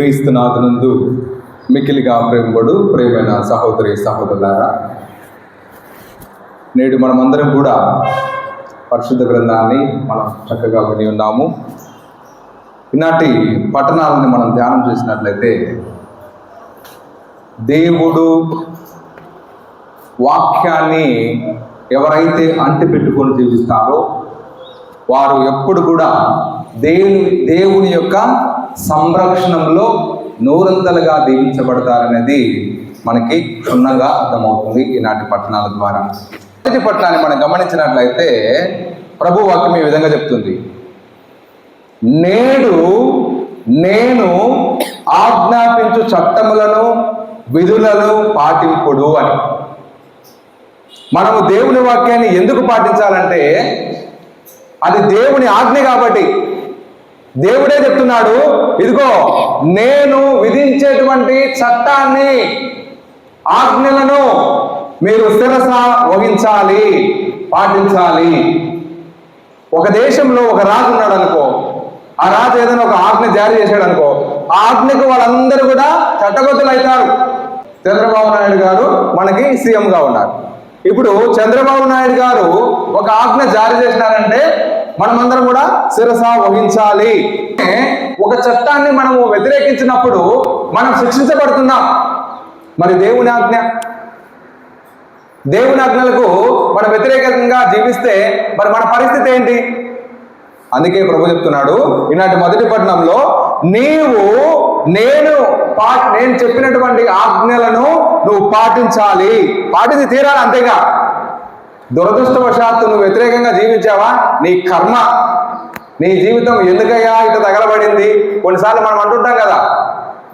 క్రీస్తునాథనందు మికిలిగా ప్రేమడు ప్రేమైన సహోదరి సహోదరులారా నేడు మనమందరం కూడా పరిశుద్ధ గ్రంథాన్ని మనం చక్కగా విని ఉన్నాము. ఇలాంటి పట్టణాలను మనం ధ్యానం చేసినట్లయితే దేవుడు వాక్యాన్ని ఎవరైతే అంటిపెట్టుకొని జీవిస్తారో వారు ఎప్పుడు కూడా దేవుని దేవుని యొక్క సంరక్షణంలో నూరంతలుగా దీవించబడతారనేది మనకి క్షుణ్ణంగా అర్థమవుతుంది ఈనాటి పట్టణాల ద్వారా. మొదటి పట్టణాన్ని మనం గమనించినట్లయితే ప్రభు వాక్యం ఈ విధంగా చెప్తుంది. నేడు నేను ఆజ్ఞాపించు చట్టములను విధులను పాటింపుడు అని. మనము దేవుని వాక్యాన్ని ఎందుకు పాటించాలంటే అది దేవుని ఆజ్ఞ కాబట్టి. దేవుడే చెప్తున్నాడు ఇదిగో నేను విధించేటువంటి చట్టాన్ని ఆజ్ఞలను మీరు శిరస వహించాలి పాటించాలి. ఒక దేశంలో ఒక రాజు ఉన్నాడు అనుకో ఆ రాజు ఏదైనా ఒక ఆజ్ఞ జారీ చేశాడు అనుకో ఆ ఆజ్ఞకు వాళ్ళందరూ కూడా చట్టగొత్తులు అవుతారు చంద్రబాబు నాయుడు గారు మనకి సీఎంగా ఉన్నారు. ఇప్పుడు చంద్రబాబు నాయుడు గారు ఒక ఆజ్ఞ జారీ చేసినారంటే మనమందరం కూడా శిరస వహించాలి. ఒక చట్టాన్ని మనము వ్యతిరేకించినప్పుడు మనం శిక్షించబడుతున్నాం. మరి దేవుని ఆజ్ఞ? దేవుని ఆజ్ఞలకు మనం వ్యతిరేకంగా జీవిస్తే మరి మన పరిస్థితి ఏంటి? అందుకే ప్రభు చెప్తున్నాడు ఈనాటి మొదటి పట్టణంలో నీవు నేను పా నేను చెప్పినటువంటి ఆజ్ఞలను నువ్వు పాటించాలి. పాటించి తీరాలి అంతేగా. దురదృష్టవశాత్తు నువ్వు వ్యతిరేకంగా జీవించావా? నీ కర్మ నీ జీవితం ఎందుకయ్యా ఇటు తగలబడింది? కొన్నిసార్లు మనం అంటుంటాం కదా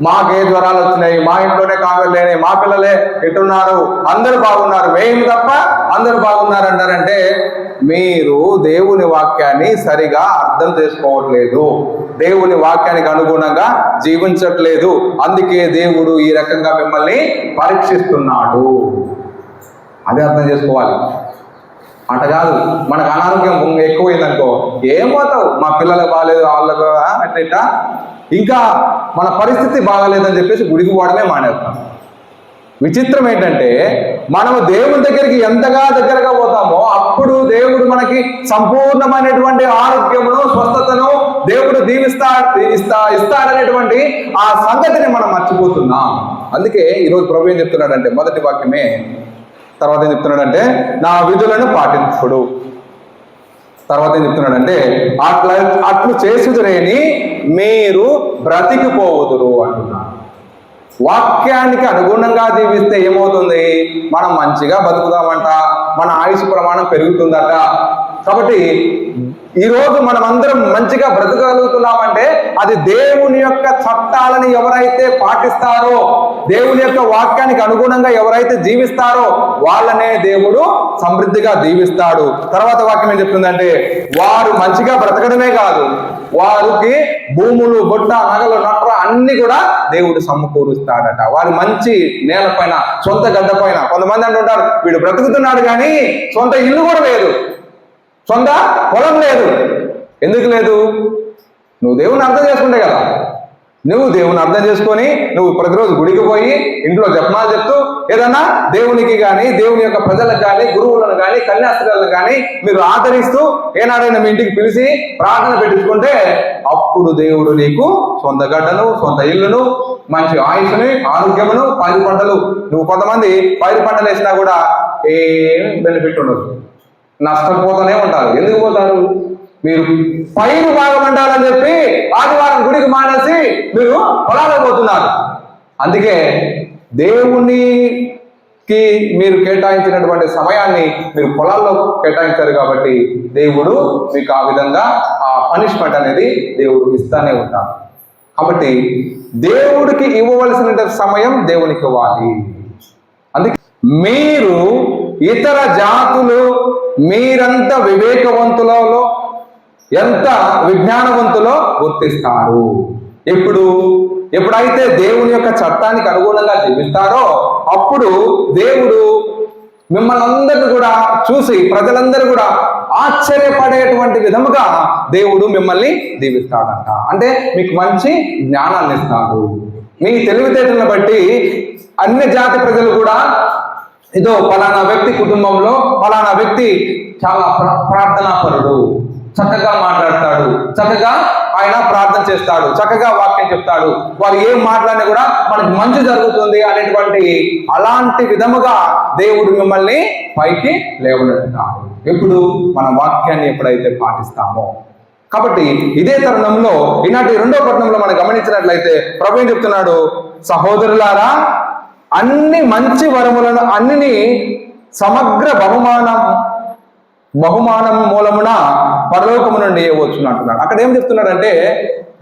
మాకే జ్వరాలు వచ్చినాయి మా ఇంట్లోనే కామెలు లేనాయి మా పిల్లలే ఎట్టున్నారు అందరూ బాగున్నారు మేము తప్ప అందరూ బాగున్నారు అంటారంటే మీరు దేవుని వాక్యాన్ని సరిగా అర్థం చేసుకోవట్లేదు. దేవుని వాక్యానికి అనుగుణంగా జీవించట్లేదు. అందుకే దేవుడు ఈ రకంగా మిమ్మల్ని పరీక్షిస్తున్నాడు. అది అర్థం చేసుకోవాలి. అట కాదు. మనకు అనారోగ్యం ఎక్కువైందనుకో ఏం పోతావు? మా పిల్లలకు బాగాలేదు వాళ్ళకు అట్ట ఇంకా మన పరిస్థితి బాగాలేదని చెప్పేసి గుడికి పోవడమే మానేస్తాం. విచిత్రం ఏంటంటే మనము దేవుని దగ్గరికి ఎంతగా దగ్గరగా పోతామో అప్పుడు దేవుడు మనకి సంపూర్ణమైనటువంటి ఆరోగ్యమును స్వస్థతను దేవుడు దీవిస్తా ఇస్తా ఇస్తాడనేటువంటి ఆ సంగతిని మనం మర్చిపోతున్నాం. అందుకే ఈరోజు ప్రభు ఏం చెప్తున్నాడంటే మొదటి వాక్యమే తర్వాత ఏం చెప్తున్నాడంటే నా విధులను పాటించుడు. తర్వాత ఏం చెప్తున్నాడంటే అట్లా అట్లు చేసుదురేని మీరు బ్రతికిపోవుదురు అంటున్నాడు. వాక్యానికి అనుగుణంగా జీవిస్తే ఏమవుతుంది? మనం మంచిగా బతుకుదామంట మన ఆయుష్ ప్రమాణం పెరుగుతుందట కాబట్టి ఈరోజు మనమందరం మంచిగా బ్రతకగలుగుతున్నామంటే అది దేవుని యొక్క చట్టాలని ఎవరైతే పాటిస్తారో దేవుని యొక్క వాక్యానికి అనుగుణంగా ఎవరైతే జీవిస్తారో వాళ్ళనే దేవుడు సమృద్ధిగా దీవిస్తాడు. తర్వాత వాక్యం ఏం చెప్తుందంటే వారు మంచిగా బ్రతకడమే కాదు వారికి భూములు బొట్ట నగలు నట్ర అన్ని కూడా దేవుడు సమకూరుస్తాడట. వారి మంచి నేలపైన సొంత గడ్డ పైన కొంతమంది అంటుంటారు వీడు బ్రతుకుతున్నాడు కానీ సొంత ఇల్లు కూడా లేదు. సొంత పొలం లేదు. ఎందుకు లేదు? నువ్వు దేవుని అర్థం చేసుకుంటే కదా. నువ్వు దేవుని అర్థం చేసుకొని నువ్వు ప్రతిరోజు గుడికి పోయి ఇంట్లో జపమాలు చెప్తూ ఏదన్నా దేవునికి కానీ దేవుని యొక్క ప్రజలకు కానీ గురువులను కానీ కన్యాస్త్రాలను కానీ మీరు ఆదరిస్తూ ఏనాడైనా మీ ఇంటికి పిలిచి ప్రార్థన పెట్టించుకుంటే అప్పుడు దేవుడు నీకు సొంత గడ్డను సొంత ఇల్లును మంచి ఆయుష్ని ఆరోగ్యమును పైరు పంటలు. నువ్వు కొంతమంది పైరు పంటలు వేసినా కూడా ఏం బెనిఫిట్ ఉండదు. నష్టపోతూనే ఉంటారు. ఎందుకు పోతారు? మీరు పైరు బాగా చెప్పి ఆదివారం గుడికి మానేసి మీరు పొలాలకు పోతున్నారు. అందుకే దేవునికి మీరు కేటాయించినటువంటి సమయాన్ని మీరు పొలాల్లో కేటాయించారు కాబట్టి దేవుడు మీకు ఆ విధంగా ఆ పనిష్మెంట్ అనేది దేవుడు ఇస్తానే ఉంటాడు. కాబట్టి దేవుడికి ఇవ్వవలసిన సమయం దేవునికి ఇవ్వాలి. అందుకే మీరు ఇతర జాతులు మీరంత వివేకవంతులలో ఎంత విజ్ఞానవంతులో గుర్తిస్తారు. ఎప్పుడు? ఎప్పుడైతే దేవుని యొక్క చట్టానికి అనుగుణంగా జీవిస్తారో అప్పుడు దేవుడు మిమ్మల్ని అందరిని కూడా చూసి ప్రజలందరూ కూడా ఆశ్చర్యపడేటువంటి విధముగా దేవుడు మిమ్మల్ని దీవిస్తాడంట అంటే మీకు మంచి జ్ఞానాన్ని ఇస్తాడు. మీ తెలివితేటలను బట్టి అన్ని జాతి ప్రజలు కూడా ఏదో ఫలానా వ్యక్తి కుటుంబంలో ఫలానా వ్యక్తి చాలా ప్ర- ప్రార్థనాపరుడు. చక్కగా మాట్లాడతాడు. చక్కగా ఆయన ప్రార్థన చేస్తాడు. చక్కగా వాక్యం చెప్తాడు. వారు ఏం మాట్లాడినా కూడా మనకి మంచి జరుగుతుంది అనేటువంటి అలాంటి విధముగా దేవుడు మిమ్మల్ని పైకి లేవనెత్తుతాడు. ఎప్పుడు మన వాక్యాన్ని ఎప్పుడైతే పాటిస్తామో. కాబట్టి ఇదే తరుణంలో ఈనాటి రెండో పట్టణంలో మనం గమనించినట్లయితే ప్రభు ఏం చెప్తున్నాడు? సహోదరులారా అన్ని మంచి వరములను అన్ని సమగ్ర బహుమానం బహుమానం మూలమున పరలోకము నుండి ఇవ్వచ్చు అంటున్నాడు. అక్కడ ఏం చెప్తున్నాడంటే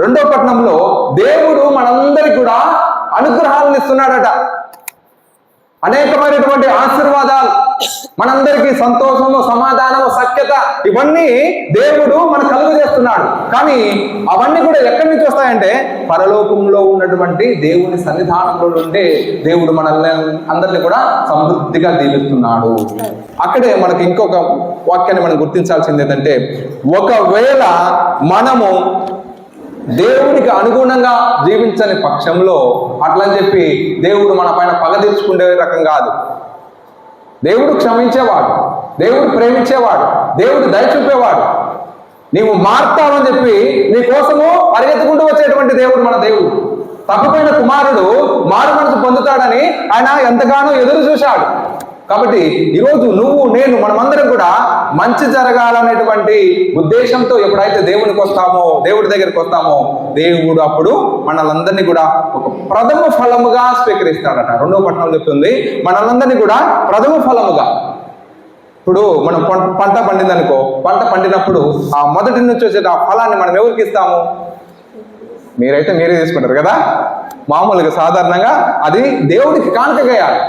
రెండో పట్టణంలో దేవుడు మనందరికి కూడా అనుగ్రహాలను ఇస్తున్నాడట. అనేకమైనటువంటి ఆశీర్వాదాలు. మనందరికీ సంతోషము సమాధానము సఖ్యత ఇవన్నీ దేవుడు మనకు కలుగు చేస్తున్నాడు కానీ అవన్నీ కూడా ఎక్కడి నుంచి వస్తాయంటే పరలోకంలో ఉన్నటువంటి దేవుని సన్నిధానంలో ఉంటే దేవుడు మనల్ని అందరినీ కూడా సమృద్ధిగా దీవిస్తున్నాడు. అక్కడే మనకి ఇంకొక వాక్యాన్ని మనం గుర్తించాల్సింది ఏంటంటే ఒకవేళ మనము దేవునికి అనుగుణంగా జీవించని పక్షంలో అట్లని చెప్పి దేవుడు మన పైన పగ తీర్చుకునే రకం కాదు. దేవుడు క్షమించేవాడు దేవుడు ప్రేమించేవాడు దేవుడు దయ చూపేవాడు. నీవు మారుతావని చెప్పి నీ కోసము పరిగెత్తుకుంటూ వచ్చేటువంటి దేవుడు మన దేవుడు. తప్పిపోయిన కుమారుడు మారు మనసు పొందుతాడని ఆయన ఎంతగానో ఎదురు చూశాడు. కాబట్టి ఈరోజు నువ్వు నేను మనమందరం కూడా మంచి జరగాలనేటువంటి ఉద్దేశంతో ఎప్పుడైతే దేవునికి వస్తామో దేవుడి దగ్గరికి వస్తామో దేవుడు అప్పుడు మనలందరినీ కూడా ఒక ప్రథమ ఫలముగా స్వీకరిస్తాడట. రెండో పట్టణం చెప్తుంది మనలందరినీ కూడా ప్రథమ ఫలముగా. ఇప్పుడు మనం పంట పండిందనుకో పంట పండినప్పుడు ఆ మొదటి నుంచి వచ్చే ఆ ఫలాన్ని మనం ఎవరికి ఇస్తాము? మీరైతే మీరే తీసుకుంటారు కదా? మామూలుగా సాధారణంగా అది దేవుడికి కానుకగేయాలి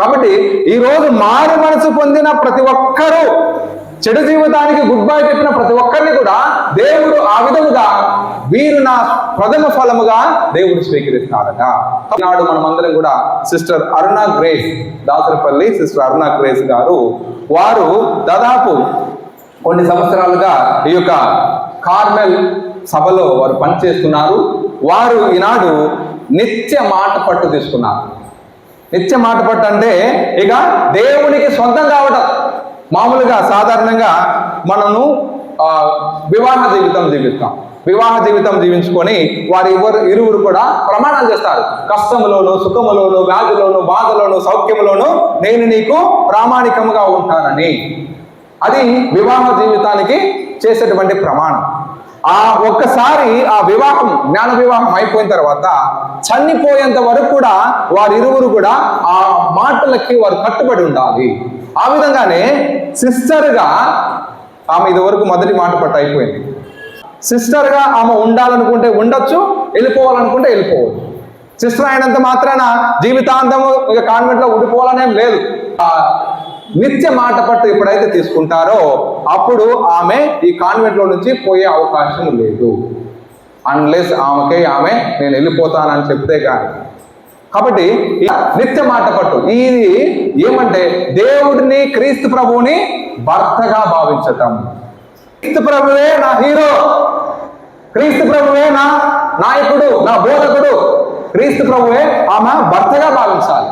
కాబట్టి ఈ రోజు మారు మనసు పొందిన ప్రతి ఒక్కరూ చెడు జీవితానికి గుడ్ బై చెప్పిన ప్రతి ఒక్కరిని కూడా దేవుడు ఆ విధముగా వీరు నా ప్రథమ ఫలముగా దేవుడు స్వీకరిస్తాడట. నాడు మనమందరం కూడా sister Aruna Grace Dasarapalli sister Aruna Grace garu వారు దాదాపు కొన్ని సంవత్సరాలుగా ఈ యొక్క కార్మెల్ సభలో వారు పనిచేస్తున్నారు. వారు ఈనాడు నిత్య మాట పట్టు తీసుకున్నారు. నిత్య మాట పట్టు అంటే ఇక దేవునికి సొంతం కావటం. మామూలుగా సాధారణంగా మనము వివాహ జీవితం జీవిస్తాం. వివాహ జీవితం జీవించుకొని వారి ఇవ్వరు ఇరువురు కూడా ప్రమాణాలు చేస్తారు. కష్టములోను సుఖములోను వ్యాధులోను బాధలోను సౌఖ్యములోను నేను నీకు ప్రామాణికముగా ఉంటానని. అది వివాహ జీవితానికి చేసేటువంటి ప్రమాణం. ఆ ఒక్కసారి ఆ వివాహం జ్ఞాన వివాహం అయిపోయిన తర్వాత చనిపోయేంత వరకు కూడా వారిరువురు కూడా ఆ మాటలకి వారు కట్టుబడి ఉండాలి. ఆ విధంగానే సిస్టర్గా ఆమె ఇది వరకు మొదటి మాట పట్టు అయిపోయింది. సిస్టర్గా ఆమె ఉండాలనుకుంటే ఉండొచ్చు వెళ్ళిపోవాలనుకుంటే వెళ్ళిపోవచ్చు. సిస్టర్ అయినంత మాత్రాన జీవితాంతము ఇక కాన్వెంట్లో ఉండిపోవాలనేం లేదు. నిత్య మాట పట్టు ఎప్పుడైతే తీసుకుంటారో అప్పుడు ఆమె ఈ కాన్వెంట్లో నుంచి పోయే అవకాశం లేదు. అన్లెస్ ఆమెకే ఆమె నేను వెళ్ళిపోతానని చెప్తే కానీ కాబట్టి నిత్య మాట పట్టు ఇది ఏమంటే దేవుడిని క్రీస్తు ప్రభువుని భర్తగా భావించటం. క్రీస్తు ప్రభువే నా హీరో క్రీస్తు ప్రభువే నా నాయకుడు నా బోధకుడు క్రీస్తు ప్రభువే ఆమె భర్తగా భావించాలి.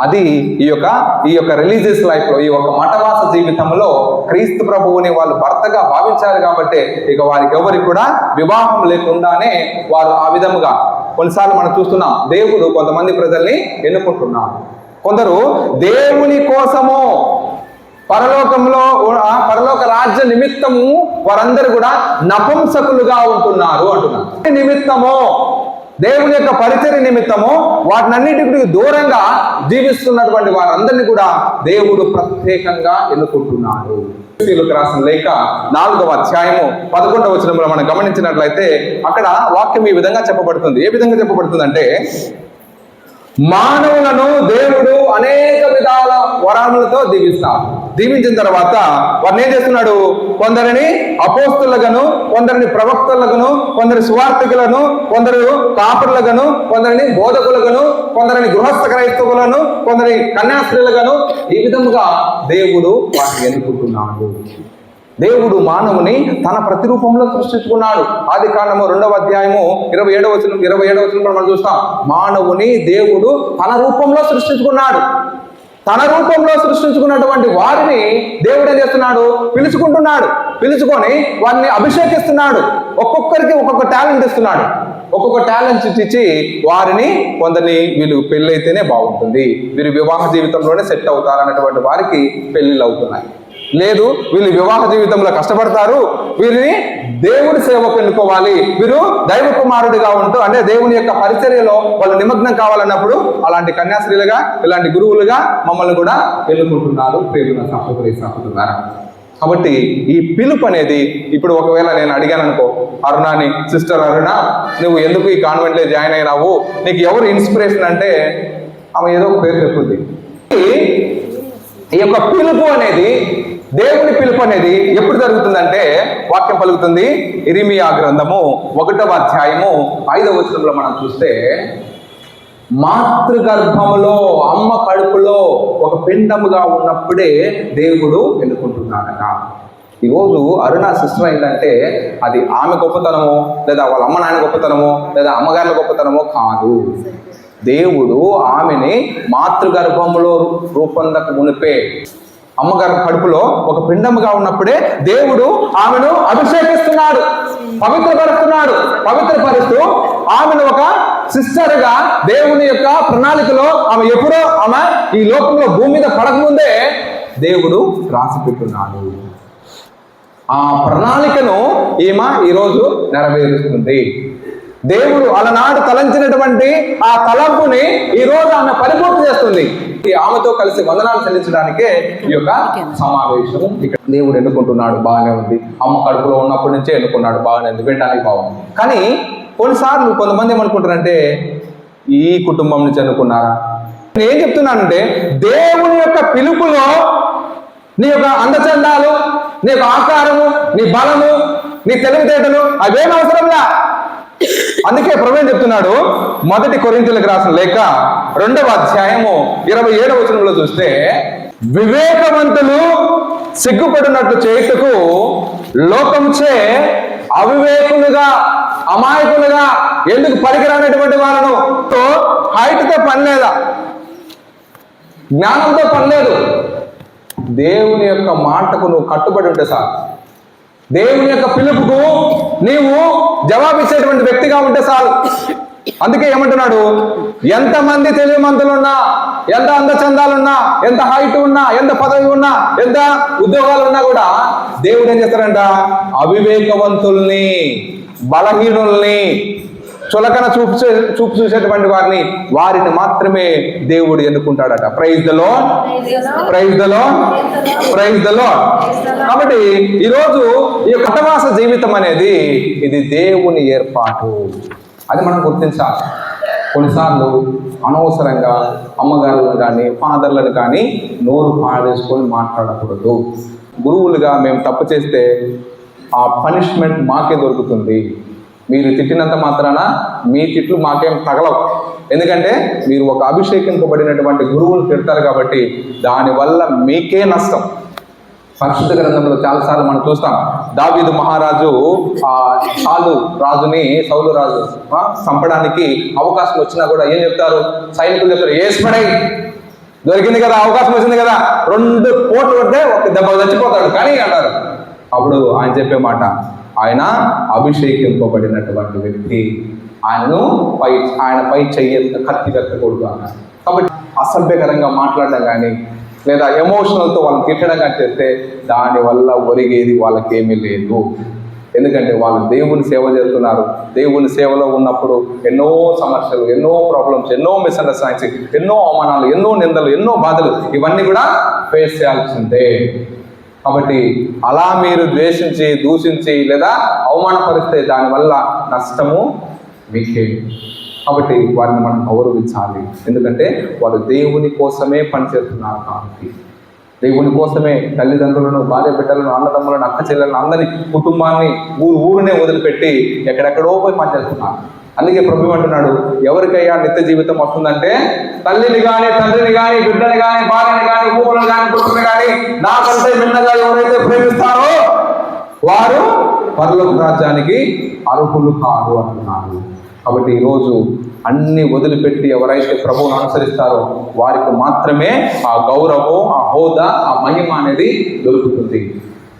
అది ఈ యొక్క ఈ యొక్క రిలీజియస్ లైఫ్లో ఈ యొక్క మఠవాస జీవితంలో క్రీస్తు ప్రభువుని వాళ్ళు భర్తగా భావించారు కాబట్టి ఇక వారికి ఎవరికి కూడా వివాహం లేకుండానే వారు ఆ విధముగా కొన్నిసార్లు మనం చూస్తున్నాం దేవుడు కొంతమంది ప్రజల్ని ఎన్నుకుంటున్నాడు. కొందరు దేవుని కోసము పరలోకంలో పరలోక రాజ్య నిమిత్తము వారందరూ కూడా నపుంసకులుగా ఉంటున్నారు అంటున్నారు. నిమిత్తము దేవుని యొక్క పరిచయ నిమిత్తము వాటినన్నిటికి దూరంగా జీవిస్తున్నటువంటి వారందరినీ కూడా దేవుడు ప్రత్యేకంగా ఎన్నుకుంటున్నాడు. ఎఫెసీయులకు రాసిన లేక నాలుగవ అధ్యాయము పదకొండవ వచనంలో మనం గమనించినట్లయితే అక్కడ వాక్యం ఈ విధంగా చెప్పబడుతుంది. ఏ విధంగా చెప్పబడుతుంది అంటే మానవులను దేవుడు అనేక విధాల వరాలతో దీవిస్తాడు. దీవించిన తర్వాత వారిని ఏం చేస్తున్నాడు? కొందరిని అపోస్తులగను కొందరిని ప్రవక్తలుగాను కొందరి సువార్థికులను కొందరు కాపురులుగాను కొందరిని బోధకులుగాను కొందరిని గృహస్థ క్రైస్తవులను కొందరి కన్యాస్త్రీలుగాను ఈ విధముగా దేవుడు వాటిని ఎన్నుకుంటున్నాడు. దేవుడు మానవుని తన ప్రతిరూపంలో సృష్టించుకున్నాడు. ఆది కాండము రెండవ అధ్యాయము ఇరవై ఏడవ వచనం ఇరవై ఏడవ వచనంలో మనం చూస్తాం. మానవుని దేవుడు తన రూపంలో సృష్టించుకున్నాడు. తన రూపంలో సృష్టించుకున్నటువంటి వారిని దేవుడు ఏం చేస్తున్నాడు? పిలుచుకుంటున్నాడు. పిలుచుకొని వారిని అభిషేకిస్తున్నాడు. ఒక్కొక్కరికి ఒక్కొక్క టాలెంట్ ఇస్తున్నాడు. ఒక్కొక్క టాలెంట్ ఇచ్చి వారిని కొందరిని వీళ్ళు పెళ్ళైతేనే బాగుంటుంది. వీరు వివాహ జీవితంలోనే సెట్ అవుతారు అన్నటువంటి వారికి పెళ్ళిళ్ళు అవుతున్నాయి. లేదు వీళ్ళు వివాహ జీవితంలో కష్టపడతారు వీరిని దేవుడి సేవకు ఎన్నుకోవాలి. వీరు దైవ కుమారుడిగా ఉంటూ అంటే దేవుని యొక్క పరిచర్యలో వాళ్ళు నిమగ్నం కావాలన్నప్పుడు అలాంటి కన్యాశ్రీలుగా ఇలాంటి గురువులుగా మమ్మల్ని కూడా ఎన్నుకుంటున్నారు ప్రేమ సహోదరి సహోదరులారా. కాబట్టి ఈ పిలుపు అనేది ఇప్పుడు ఒకవేళ నేను అడిగాను అనుకో అరుణాని సిస్టర్ అరుణ నువ్వు ఎందుకు ఈ కాన్వెంట్లో జాయిన్ అయినావు? నీకు ఎవరు ఇన్స్పిరేషన్ అంటే ఆమె ఏదో ఒక పేరు చెప్పుద్ది ఈ యొక్క పిలుపు అనేది దేవుని పిలుపు అనేది ఎప్పుడు జరుగుతుందంటే వాక్యం పలుకుతుంది? ఇరిమియా గ్రంథము ఒకటవ అధ్యాయము ఐదవ వచనంలో మనం చూస్తే మాతృగర్భములో అమ్మ కడుపులో ఒక పిండముగా ఉన్నప్పుడే దేవుడు ఎన్నుకుంటున్నాడట. ఈరోజు అరుణ సిస్టర్ ఏంటంటే అది ఆమె గొప్పతనమో లేదా వాళ్ళ అమ్మ నాయన గొప్పతనమో లేదా అమ్మగారి గొప్పతనమో కాదు. దేవుడు ఆమెని మాతృగర్భములో రూపొందక మునిపే అమ్మగారి కడుపులో ఒక పిండముగా ఉన్నప్పుడే దేవుడు ఆమెను అభిషేకిస్తున్నాడు పవిత్రపరుస్తున్నాడు. పవిత్రపరుస్తూ ఆమెను ఒక సిస్టర్గా దేవుని యొక్క ప్రణాళికలో ఆమె ఎప్పుడో ఆమె ఈ లోకంలో భూమి మీద పడకముందే దేవుడు రాసి పెట్టున్నాడు ఆ ప్రణాళికను ఈమె ఈరోజు నెరవేరుస్తుంది. దేవుడు అలనాడు తలంచినటువంటి ఆ తలంపుని ఈ రోజు ఆమె పరిపూర్తి చేస్తుంది. ఈ ఆమెతో కలిసి వందనాలు చెల్లించడానికే ఈ యొక్క సమావేశం ఇక్కడ దేవుడు ఎన్నుకుంటున్నాడు బాగానే ఉంది. అమ్మ కడుపులో ఉన్నప్పటి నుంచే ఎన్నుకున్నాడు బాగానే ఉంది. వినడానికి బాగుంది. కానీ కొన్నిసార్లు కొంతమంది ఏమనుకుంటారంటే ఈ కుటుంబం నుంచి ఎన్నుకున్నారా? నేను ఏం చెప్తున్నానంటే దేవుని యొక్క పిలుపులో నీ యొక్క అందచందాలు నీ యొక్క ఆకారము నీ బలము నీ తెలివితేటలు అవేం అవసరంలా అందుకే ప్రవీణ్ చెప్తున్నాడు మొదటి కొరింతలకు రాసిన లేక రెండవ అధ్యాయము ఇరవై ఏడవ వచనంలో చూస్తే వివేకవంతులు సిగ్గుపడినట్లు చేయుటకు లోకంచే అవివేకులుగా అమాయకులుగా ఎందుకు పనికిరానటువంటి వాళ్ళను? హైట్తో పని లేదా జ్ఞానంతో పని లేదు దేవుని యొక్క మాటకు నువ్వు కట్టుబడి ఉంటే సార్ దేవుని యొక్క పిలుపుకు నీవు జవాబిచ్చేటువంటి వ్యక్తిగా ఉంటే చాలు. అందుకే ఏమంటున్నాడు? ఎంతమంది తెలివిమంతులున్నా ఎంత అందచందాలున్నా ఎంత హైట్ ఉన్నా ఎంత పదవి ఉన్నా ఎంత ఉద్యోగాలు ఉన్నా కూడా దేవుడు ఏం చేస్తాడంట? అవివేకవంతుల్ని బలహీనుల్ని చులకన చూపు చే- చూపు చూసేటువంటి వారిని వారిని మాత్రమే దేవుడు ఎన్నుకుంటాడట. Praise the Lord praise the Lord praise the Lord కాబట్టి ఈరోజు ఈ యొక్క కటవాస జీవితం అనేది ఇది దేవుని ఏర్పాటు. అది మనం గుర్తించాలి. కొన్నిసార్లు అనవసరంగా అమ్మగారులను కానీ ఫాదర్లను కానీ నోరు పాడేసుకొని మాట్లాడకూడదు. గురువులుగా మేము తప్పు చేస్తే ఆ పనిష్మెంట్ మాకే దొరుకుతుంది. మీరు తిట్టినంత మాత్రాన మీ తిట్లు మాకేం తగలవు. ఎందుకంటే మీరు ఒక అభిషేకింపబడినటువంటి గురువులు తిడతారు కాబట్టి దానివల్ల మీకే నష్టం. పరిశుద్ధ గ్రంథంలో చాలాసార్లు మనం చూస్తాం దావీదు మహారాజు ఆ చాలు రాజుని సౌలు రాజు చంపడానికి అవకాశం వచ్చినా కూడా ఏం చెప్తారు? సైనికులు చెప్తారు ఏసుపడై దొరికింది కదా అవకాశం వచ్చింది కదా రెండు కోట్లు పడితే ఒక దెబ్బ చచ్చిపోతాడు. కానీ అంటారు. అప్పుడు ఆయన చెప్పే మాట ఆయన అభిషేకింపబడినటువంటి వ్యక్తి. ఆయనను పై ఆయన పై చెయ్యి కత్తి కట్టకూడదు కాబట్టి అసభ్యకరంగా మాట్లాడడం కానీ లేదా ఎమోషనల్తో వాళ్ళని తిట్టడం కానీ చేస్తే దానివల్ల ఒరిగేది వాళ్ళకేమీ లేదు. ఎందుకంటే వాళ్ళు దేవుని సేవ చేస్తున్నారు. దేవుని సేవలో ఉన్నప్పుడు ఎన్నో సమస్యలు ఎన్నో ప్రాబ్లమ్స్ ఎన్నో మిస్అండర్స్టాండింగ్స్ ఎన్నో అవమానాలు ఎన్నో నిందలు ఎన్నో బాధలు ఇవన్నీ కూడా ఫేస్ చేయాల్సిందే. కాబట్టి అలా మీరు ద్వేషించి దూషించి లేదా అవమానపరిస్తే దానివల్ల నష్టము మీకే. కాబట్టి వారిని మనం గౌరవించాలి. ఎందుకంటే వారు దేవుని కోసమే పనిచేస్తున్నారు కాబట్టి. దేవుని కోసమే తల్లిదండ్రులను భార్య బిడ్డలను అన్నదమ్ములను అక్క చెల్లెలను అందరి కుటుంబాన్ని ఊరు ఊరునే వదిలిపెట్టి ఎక్కడెక్కడో పోయి పనిచేస్తున్నారు. అందుకే ప్రభు అంటున్నాడు ఎవరికయ్యా నిత్య జీవితం వస్తుందంటే తల్లిని కానీ తండ్రిని కానీ బిడ్డని కానీ భార్యని కానీ ఊహలను నాకంటే మిన్నగా ఎవరైతే ప్రేమిస్తారో వారు పరలోక రాజ్యానికి అర్హులు కాదు అంటున్నారు. కాబట్టి ఈరోజు అన్ని వదిలిపెట్టి ఎవరైతే ప్రభువును అనుసరిస్తారో వారికి మాత్రమే ఆ గౌరవం ఆ హోదా ఆ మహిమ అనేది దొరుకుతుంది.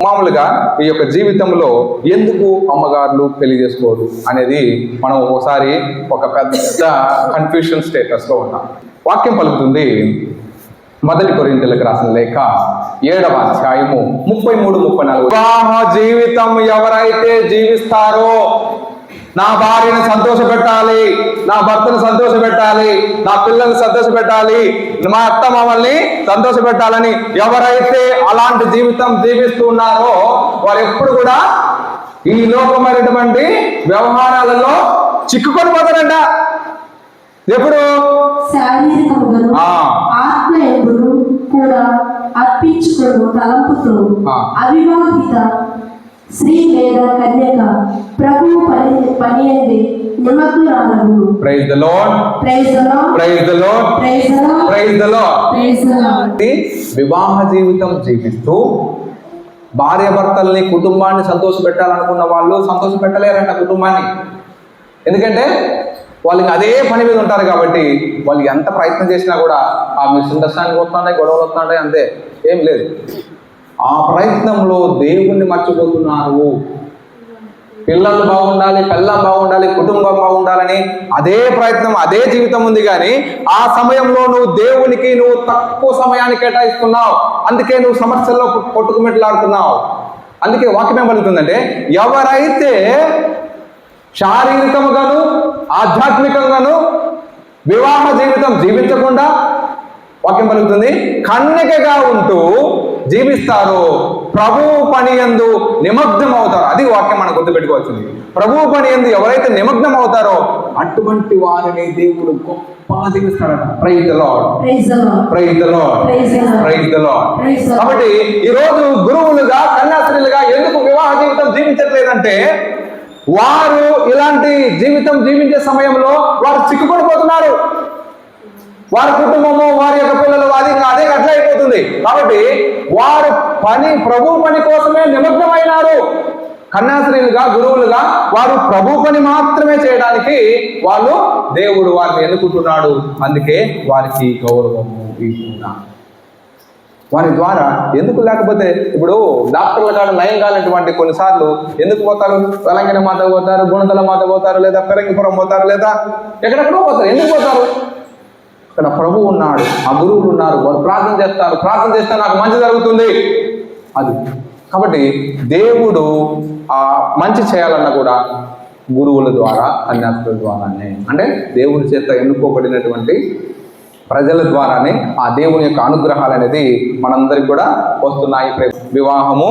మామూలుగా ఈ యొక్క జీవితంలో ఎందుకు అమ్మగారులు పెళ్ళి చేసుకోరు అనేది మనం ఒకసారి ఒక పెద్ద కన్ఫ్యూషన్ స్టేటస్లో ఉన్నాం. వాక్యం పలుకుతుంది. మొదటి కొరింతలకు రాసిన లేఖ ఏడవ అధ్యాయము ముప్పై మూడు ముప్పై నాలుగు. వివాహ జీవితం ఎవరైతే జీవిస్తారో నా భార్యను సంతోషపెట్టాలి నా భర్తను సంతోషపెట్టాలి నా పిల్లల్ని సంతోషపెట్టాలి మా అత్త మామల్ని సంతోషపెట్టాలని ఎవరైతే అలాంటి జీవితం జీవిస్తున్నారో వారు ఎప్పుడు కూడా ఈ లోకమైనటువంటి వ్యవహారాలలో చిక్కుకొని పోతారంట. ఎప్పుడు. ఆత్మ కూడా తలంపుతో ఆ. అవివాహిత స్త్రీ లేదా కన్యక ప్రభు పని పని అనేది నిమగ్నురాలను praise the Lord praise the Lord praise the Lord praise the Lord praise the Lord praise the Lord కాబట్టి వివాహ జీవితం జీవిస్తూ భార్య భర్తల్ని కుటుంబాన్ని సంతోషపెట్టాలనుకున్న వాళ్ళు సంతోషపెట్టలేరంట కుటుంబాన్ని. ఎందుకంటే వాళ్ళు అదే పని మీద ఉంటారు కాబట్టి వాళ్ళు ఎంత ప్రయత్నం చేసినా కూడా ఆ మిస్అండర్స్టాండింగ్ వస్తున్నాయి గొడవలు వస్తున్నాయి అంతే. ఏం లేదు. ఆ ప్రయత్నంలో దేవుణ్ణి మర్చిపోతున్నారు పిల్లలు బాగుండాలి పిల్లం బాగుండాలి కుటుంబం బాగుండాలని అదే ప్రయత్నం అదే జీవితం ఉంది కానీ ఆ సమయంలో నువ్వు దేవునికి నువ్వు తక్కువ సమయాన్ని కేటాయిస్తున్నావు. అందుకే నువ్వు సమస్యల్లో కొట్టుకుమెట్లాడుతున్నావు అందుకే వాక్యం ఏం పలుకుతుందంటే ఎవరైతే శారీరకముగాను ఆధ్యాత్మికంగాను వివాహ జీవితం జీవించకుండా వాక్యం పలుకుతుంది. కన్యకగా ఉంటూ జీవిస్తారు. ప్రభువు పని ఎందు నిమగ్నం అవుతారు అది వాక్యం మనం గుర్తుపెట్టుకోవాల్సింది. ప్రభువు పని ఎందు ఎవరైతే నిమగ్నం అవుతారో అటువంటి వారిని దేవుడు గొప్పగా praise the praise the praise the కాబట్టి ఈ రోజు గురువులుగా కన్యాస్త్రీలుగా ఎందుకు వివాహ జీవితం జీవించట్లేదంటే వారు ఇలాంటి జీవితం జీవించే సమయంలో వారు చిక్కుపడిపోతున్నారు వారి కుటుంబము వారి యొక్క పిల్లలు అది అదే అట్లా అయిపోతుంది. కాబట్టి వారు పని ప్రభు పని కోసమే నిమగ్నమైనారు. కన్యాశ్రీలుగా గురువులుగా వారు ప్రభు పని మాత్రమే చేయడానికి వాళ్ళు దేవుడు వారిని ఎన్నుకుంటున్నాడు. అందుకే వారికి గౌరవము ఇస్తున్నాడు వారి ద్వారా ఎందుకు లేకపోతే ఇప్పుడు డాక్టర్ల కాడ నయం కానటువంటి కొన్నిసార్లు ఎందుకు పోతారు? తెలంగాణ మాత పోతారు గుణదల మాత పోతారు లేదా పెరంగిపురం పోతారు లేదా ఎక్కడెక్కడో పోతారు. ఎందుకు పోతారు? ఇక్కడ ప్రభు ఉన్నాడు ఆ గురువులు ఉన్నారు వారు ప్రార్థన చేస్తారు. ప్రార్థన చేస్తే నాకు మంచి జరుగుతుంది. అది. కాబట్టి దేవుడు ఆ మంచి చేయాలన్నా కూడా గురువుల ద్వారా కన్యాస్తుల ద్వారానే అంటే దేవుడి చేత ఎన్నుకోబడినటువంటి ప్రజల ద్వారానే ఆ దేవుని యొక్క అనుగ్రహాలు అనేది మనందరికి కూడా వస్తున్నాయి. వివాహము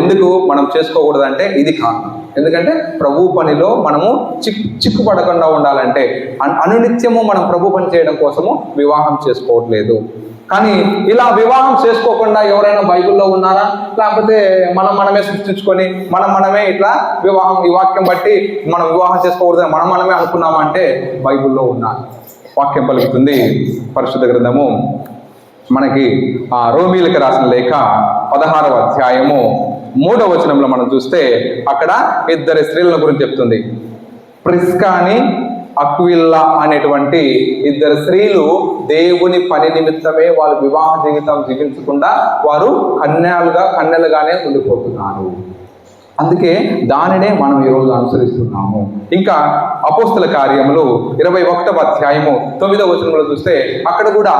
ఎందుకు మనం చేసుకోకూడదంటే ఇది కారణం. ఎందుకంటే ప్రభు పనిలో మనము చిక్ చిక్కుపడకుండా ఉండాలంటే అనునిత్యము మనం ప్రభు పని చేయడం కోసము వివాహం చేసుకోవట్లేదు. కానీ ఇలా వివాహం చేసుకోకుండా ఎవరైనా బైబిల్లో ఉన్నారా? లేకపోతే మనం మనమే సృష్టించుకొని మనం మనమే ఇట్లా వివాహం ఈ వాక్యం బట్టి మనం వివాహం చేసుకోకూడదని మనం మనమే అనుకున్నామంటే బైబిల్లో ఉన్నారు వాక్యం పలుకుతుంది. పరిశుద్ధ గ్రంథము మనకి ఆ రోమీలకు రాసిన లేఖ పదహారవ అధ్యాయము మూడవ వచనంలో మనం చూస్తే అక్కడ ఇద్దరి స్త్రీల గురించి చెప్తుంది. ప్రిస్కాని అక్విల్లా అనేటువంటి ఇద్దరు స్త్రీలు దేవుని పని నిమిత్తమే వాళ్ళ వివాహ జీవితం జీవించకుండా వారు కన్యాలుగా కన్యలుగానే ఉండిపోతున్నారు. అందుకే దానినే మనం ఈరోజు అనుసరిస్తున్నాము. ఇంకా అపోస్తుల కార్యములు ఇరవై ఒకటవ అధ్యాయము తొమ్మిదవ వచనంలో చూస్తే అక్కడ కూడా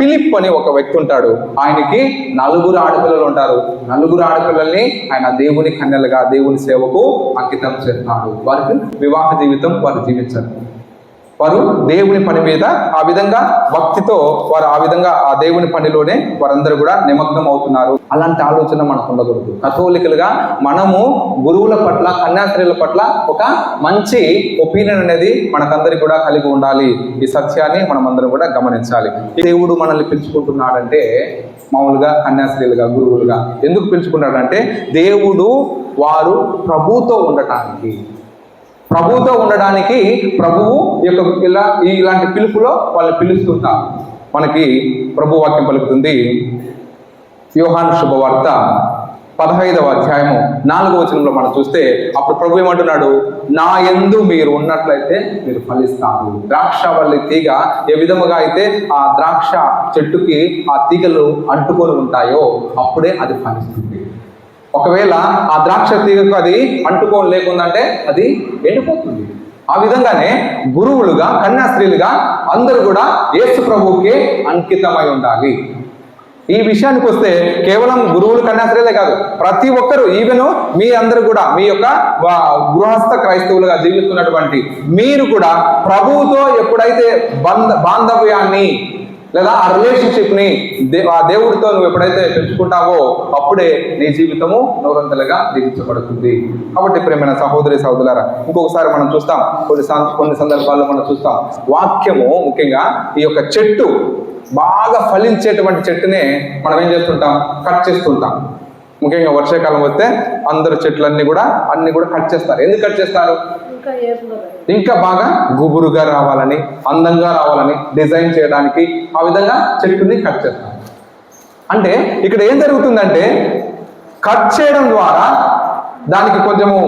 పిలిప్ అని ఒక వ్యక్తి ఉంటాడు. ఆయనకి నలుగురు ఆడపిల్లలు ఉంటారు. నలుగురు ఆడపిల్లల్ని ఆయన దేవుని కన్నెలుగా దేవుని సేవకు అంకితం చేస్తాడు. వారికి వివాహ జీవితం వారు జీవించరు. వారు దేవుని పని మీద ఆ విధంగా భక్తితో వారు ఆ విధంగా ఆ దేవుని పనిలోనే వారందరూ కూడా నిమగ్నం అవుతున్నారు. అలాంటి ఆలోచన మనకు ఉండకూడదు. కథోలికలుగా మనము గురువుల పట్ల కన్యాస్త్రీల పట్ల ఒక మంచి ఒపీనియన్ అనేది మనకందరికి కూడా కలిగి ఉండాలి. ఈ సత్యాన్ని మనం అందరం కూడా గమనించాలి. దేవుడు మనల్ని పిలుచుకుంటున్నాడంటే మామూలుగా కన్యాస్త్రీలుగా గురువులుగా ఎందుకు పిలుచుకున్నాడంటే దేవుడు వారు ప్రభుతో ఉండటానికి. ప్రభువుతో ఉండడానికి ప్రభువు ఈ యొక్క ఇలా ఇలాంటి పిలుపులో వాళ్ళు పిలుస్తుంటారు మనకి ప్రభు వాక్యం పలుకుతుంది. యోహాను శుభవార్త పదహైదవ అధ్యాయము నాలుగవ వచనంలో మనం చూస్తే అప్పుడు ప్రభు ఏమంటున్నాడు? నా ఎందు మీరు ఉన్నట్లయితే మీరు ఫలిస్తారు. ద్రాక్ష వల్లి తీగ ఏ విధముగా అయితే ఆ ద్రాక్ష చెట్టుకి ఆ తీగలు అంటుకొని ఉంటాయో అప్పుడే అది ఫలిస్తుంది. ఒకవేళ ఆ ద్రాక్ష తీగకు అది అంటుకోని లేకుందంటే అది ఎండిపోతుంది ఆ విధంగానే గురువులుగా కన్యాస్త్రీలుగా అందరూ కూడా యేసు ప్రభువుకి అంకితమై ఉండాలి. ఈ విషయానికి వస్తే కేవలం గురువులు కన్యాస్త్రీలే కాదు ప్రతి ఒక్కరు ఈవెన్ మీ అందరూ కూడా మీ యొక్క గృహస్థ క్రైస్తవులుగా జీవిస్తున్నటువంటి మీరు కూడా ప్రభువుతో ఎప్పుడైతే బంధ బాంధవ్యాన్ని లేదా ఆ రిలేషన్షిప్ని దే ఆ దేవుడితో నువ్వు ఎప్పుడైతే పెంచుకుంటావో అప్పుడే నీ జీవితము నూరంతలుగా దీవించబడుతుంది. కాబట్టి ప్రేమైన సహోదరి సహోదరులారా ఇంకొకసారి మనం చూస్తాం కొన్ని కొన్ని సందర్భాల్లో మనం చూస్తాం వాక్యము ముఖ్యంగా ఈ యొక్క చెట్టు బాగా ఫలించేటువంటి చెట్టునే మనం ఏం చేస్తుంటాం? కట్ చేస్తుంటాం. ముఖ్యంగా వర్షాకాలం వస్తే అందరు చెట్లన్నీ కూడా అన్ని కూడా కట్ చేస్తారు. ఎందుకు కట్ చేస్తారు? ఇంకా బాగా గుబురుగా రావాలని అందంగా రావాలని డిజైన్ చేయడానికి ఆ విధంగా చెట్టుని కట్ చేస్తాం. అంటే ఇక్కడ ఏం జరుగుతుందంటే కట్ చేయడం ద్వారా దానికి కొంచెము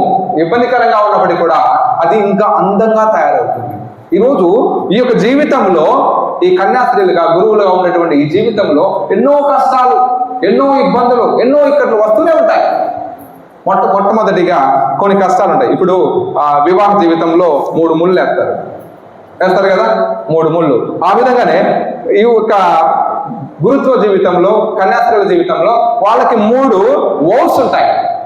ఇబ్బందికరంగా ఉన్నప్పటికీ కూడా అది ఇంకా అందంగా తయారవుతుంది. ఈరోజు ఈ యొక్క జీవితంలో ఈ కన్యాస్త్రీలుగా గురువులుగా ఉన్నటువంటి ఈ జీవితంలో ఎన్నో కష్టాలు ఎన్నో ఇబ్బందులు ఎన్నో ఇక్కడ వస్తూనే ఉంటాయి. మొట్ట మొట్టమొదటిగా కొన్ని కష్టాలు ఉంటాయి ఇప్పుడు ఆ వివాహ జీవితంలో మూడు ముళ్ళు వేస్తారు వేస్తారు కదా? మూడు ముళ్ళు. ఆ విధంగానే ఈ యొక్క గురుత్వ జీవితంలో కన్యాస్త్రీల జీవితంలో వాళ్ళకి మూడు ఓట్స్ ఉంటాయి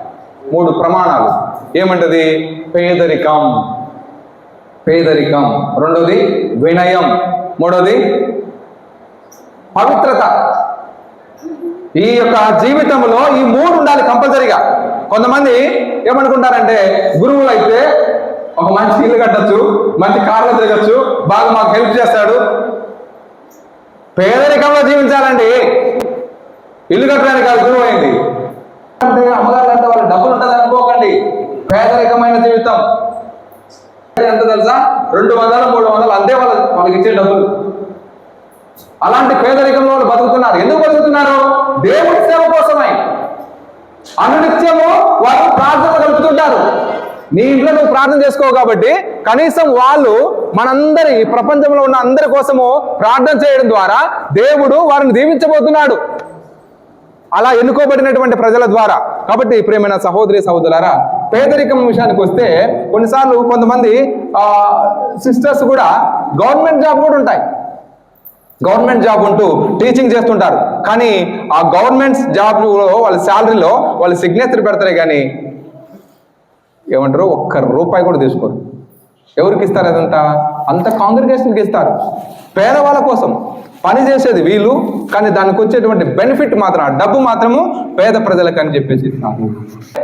మూడు ప్రమాణాలు. ఏమంటది? పేదరికం. పేదరికం. రెండోది వినయం. మూడోది పవిత్రత. ఈ యొక్క జీవితంలో ఈ మూడు ఉండాలి కంపల్సరీగా. కొంతమంది ఏమనుకుంటారంటే గురువులు అయితే ఒక మంచి ఇల్లు కట్టచ్చు మంచి కార్లు తిరగచ్చు బాగా మాకు హెల్ప్ చేస్తాడు. పేదరికంలో జీవించాలండి. ఇల్లు కట్టడానికి కాదు గురువు అయింది. అంటే అమ్మగారు అంటే వాళ్ళు డబ్బులు ఉంటుంది అనుకోకండి. పేదరికమైన జీవితం. ఎంత తెలుసా? రెండు వందలు మూడు వందలు అంతే వాళ్ళ వాళ్ళకి ఇచ్చే డబ్బులు. అలాంటి పేదరికంలో వాళ్ళు బతుకుతున్నారు. ఎందుకు బతుకుతున్నారు? దేవుడి సేవ కోసమై. అన్నుడి గడుపుతుంటారు నీ ఇంట్లో నువ్వు ప్రార్థన చేసుకోవు కాబట్టి కనీసం వాళ్ళు మనందరి ప్రపంచంలో ఉన్న అందరి కోసము ప్రార్థన చేయడం ద్వారా దేవుడు వారిని దీవించబోతున్నాడు. అలా ఎన్నుకోబడినటువంటి ప్రజల ద్వారా. కాబట్టి ప్రేమైన సహోదరి సహోదరులారా పేదరికం విషయానికి వస్తే కొన్నిసార్లు కొంతమంది సిస్టర్స్ కూడా గవర్నమెంట్ జాబ్ కూడా ఉంటాయి. గవర్నమెంట్ జాబ్ ఉంటూ టీచింగ్ చేస్తుంటారు. కానీ ఆ గవర్నమెంట్ జాబ్లో వాళ్ళ శాలరీలో వాళ్ళు సిగ్నేచర్ పెడతారే కానీ ఏమంటారు? ఒక్క రూపాయి కూడా తీసుకోరు. ఎవరికి ఇస్తారు అదంతా? అంత కాంగ్రిగేషన్కి ఇస్తారు. పేదవాళ్ళ కోసం పని చేసేది వీళ్ళు కానీ దానికి వచ్చేటువంటి బెనిఫిట్ మాత్రం ఆ డబ్బు మాత్రము పేద ప్రజలకు అని చెప్పేసి ఇస్తారు.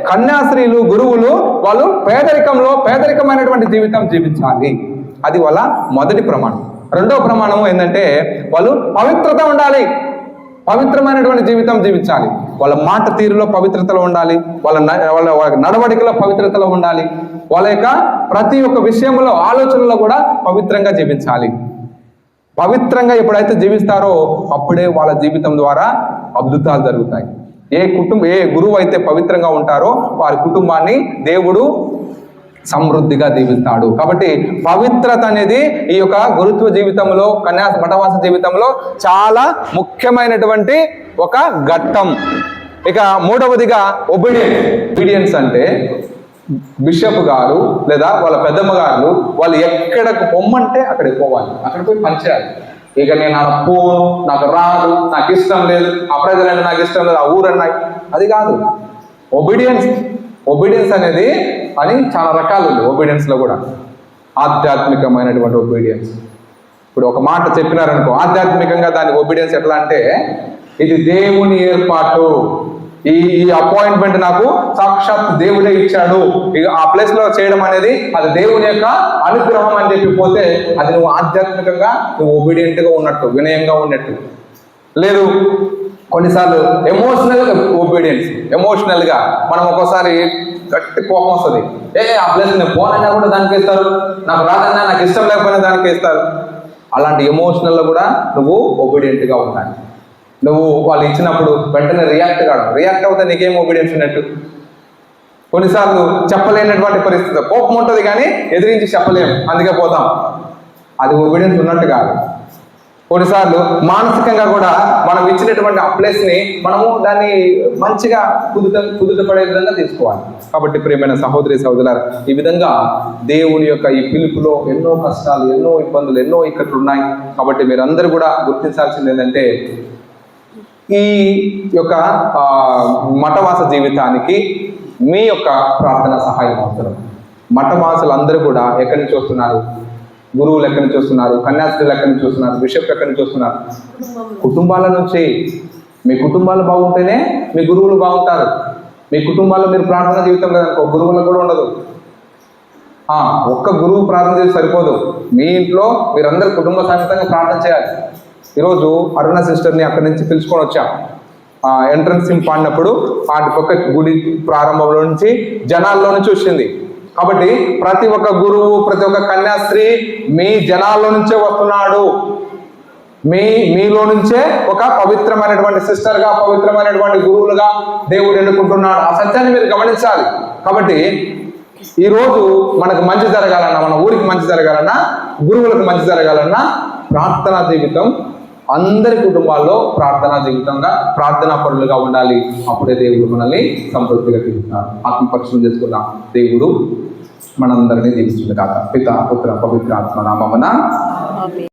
కన్యాశ్రీలు గురువులు వాళ్ళు పేదరికంలో పేదరికమైనటువంటి జీవితం జీవించాలి. అది వాళ్ళ మొదటి ప్రమాణం. రెండవ ప్రమాణం ఏంటంటే వాళ్ళు పవిత్రత ఉండాలి. పవిత్రమైనటువంటి జీవితం జీవించాలి. వాళ్ళ మాట తీరులో పవిత్రతలో ఉండాలి వాళ్ళ వాళ్ళ వాళ్ళ నడవడికలో పవిత్రతలో ఉండాలి వాళ్ళ యొక్క ప్రతి ఒక్క విషయంలో ఆలోచనలో కూడా పవిత్రంగా జీవించాలి. పవిత్రంగా ఎప్పుడైతే జీవిస్తారో అప్పుడే వాళ్ళ జీవితం ద్వారా అద్భుతాలు జరుగుతాయి. ఏ కుటుంబం ఏ గురువు అయితే పవిత్రంగా ఉంటారో వారి కుటుంబాన్ని దేవుడు సమృద్ధిగా దీవిస్తాడు కాబట్టి పవిత్రత అనేది ఈ యొక్క గురుత్వ జీవితంలో కన్యాస మఠవాస జీవితంలో చాలా ముఖ్యమైనటువంటి ఒక ఘట్టం. ఇక మూడవదిగా ఒబీడియన్స్ ఒబీడియన్స్ అంటే బిషప్ గారు లేదా వాళ్ళ పెద్దమ్మ గారు వాళ్ళు ఎక్కడకు పొమ్మంటే అక్కడికి పోవాలి. అక్కడ పోయి పనిచేయాలి ఇక నేను అలా పోను నాకు రాదు నాకు ఇష్టం లేదు ఆ ప్రజలంటే నాకు ఇష్టం లేదు ఆ ఊరన్నాయి అది కాదు. ఒబీడియన్స్ ఒబీడియన్స్ అనేది అని చాలా రకాలు ఉంది ఒబీడియన్స్లో కూడా. ఆధ్యాత్మికమైనటువంటి ఒబీడియన్స్ ఇప్పుడు ఒక మాట చెప్పినారనుకో ఆధ్యాత్మికంగా దాని ఒబీడియన్స్ ఎట్లా అంటే ఇది దేవుని ఏర్పాటు. ఈ ఈ అపాయింట్మెంట్ నాకు సాక్షాత్ దేవుడే ఇచ్చాడు. ఇక ఆ ప్లేస్లో చేయడం అనేది అది దేవుని యొక్క అనుగ్రహం అని చెప్పిపోతే అది నువ్వు ఆధ్యాత్మికంగా నువ్వు ఒబీడియంట్గా ఉన్నట్టు వినయంగా ఉన్నట్టు. లేదు కొన్నిసార్లు ఎమోషనల్ ఒబీడియన్స్ ఎమోషనల్గా మనం ఒక్కోసారి గట్టి కోపం వస్తుంది. ఏ ఆ ప్లేస్ నేను పోనన్నా కూడా దానికి ఇస్తారు నాకు రాదన్నా నాకు ఇష్టం లేకపోయినా దానికి ఇస్తారు అలాంటి ఎమోషనల్లో కూడా నువ్వు ఒబీడియంట్గా ఉండాలి. నువ్వు వాళ్ళు ఇచ్చినప్పుడు వెంటనే రియాక్ట్ కావడం రియాక్ట్ అవుతే నీకేం ఒబీడియన్స్ ఉన్నట్టు? కొన్నిసార్లు చెప్పలేనటువంటి పరిస్థితి. కోపం ఉంటుంది కానీ ఎదిరించి చెప్పలేము. అందుకే పోతాం. అది ఒబీడియన్స్ ఉన్నట్టు కాదు. కొన్నిసార్లు మానసికంగా కూడా మనం ఇచ్చినటువంటి ఆ ప్లేస్ని మనము దాన్ని మంచిగా కుదుట కుదుట పడే విధంగా తీసుకోవాలి. కాబట్టి ప్రియమైన సహోదరి సహోదరు ఈ విధంగా దేవుని యొక్క ఈ పిలుపులో ఎన్నో కష్టాలు ఎన్నో ఇబ్బందులు ఎన్నో ఇక్కట్లు ఉన్నాయి కాబట్టి మీరందరూ కూడా గుర్తించాల్సింది ఏంటంటే ఈ యొక్క ఆ, మఠవాస జీవితానికి మీ యొక్క ప్రార్థన సహాయం అవసరం మఠవాసులు అందరూ కూడా ఎక్కడి నుంచి వస్తున్నారు? గురువులు ఎక్కడి నుంచి వస్తున్నారు కన్యాస్త్రీలు ఎక్కడి నుంచి వస్తున్నారు బిషప్ ఎక్కడి నుంచి వస్తున్నారు కుటుంబాల నుంచి మీ కుటుంబాలు బాగుంటేనే మీ గురువులు బాగుంటారు. మీ కుటుంబాల్లో మీరు ప్రార్థన జీవితం లేదనుకో గురువులకు కూడా ఉండదు. ఒక్క గురువు ప్రార్థన చేసి సరిపోదు. మీ ఇంట్లో మీరందరూ కుటుంబ సమేతంగా ప్రార్థన చేయాలి. ఈరోజు అరుణ సిస్టర్ని అక్కడి నుంచి పిలుచుకొని వచ్చాం. ఎంట్రన్స్ సింప్ పాడినప్పుడు వాటి ఒక్క గుడి ప్రారంభంలో నుంచి జనాల్లో నుంచి వచ్చింది కాబట్టి ప్రతి ఒక్క గురువు ప్రతి ఒక్క కన్యాస్త్రీ మీ జనాల్లో నుంచే వస్తున్నాడు. మీ మీలో నుంచే ఒక పవిత్రమైనటువంటి సిస్టర్గా పవిత్రమైనటువంటి గురువులుగా దేవుడు ఎన్నుకుంటున్నాడు. ఆ సత్యాన్ని మీరు గమనించాలి. కాబట్టి ఈ రోజు మనకు మంచి జరగాలన్నా మన ఊరికి మంచి జరగాలన్నా గురువులకు మంచి జరగాలన్నా ప్రార్థనా జీవితం అందరి కుటుంబాల్లో ప్రార్థనా జీవితంగా ప్రార్థనా పరులుగా ఉండాలి. అప్పుడే దేవుడు మనల్ని సంతృప్తిగా తీరుతున్నారు ఆత్మపక్షం చేసుకున్న దేవుడు మనందరినీ దీవిస్తుంది కాక పిత పుత్ర పవిత్ర ఆత్మ నామమున.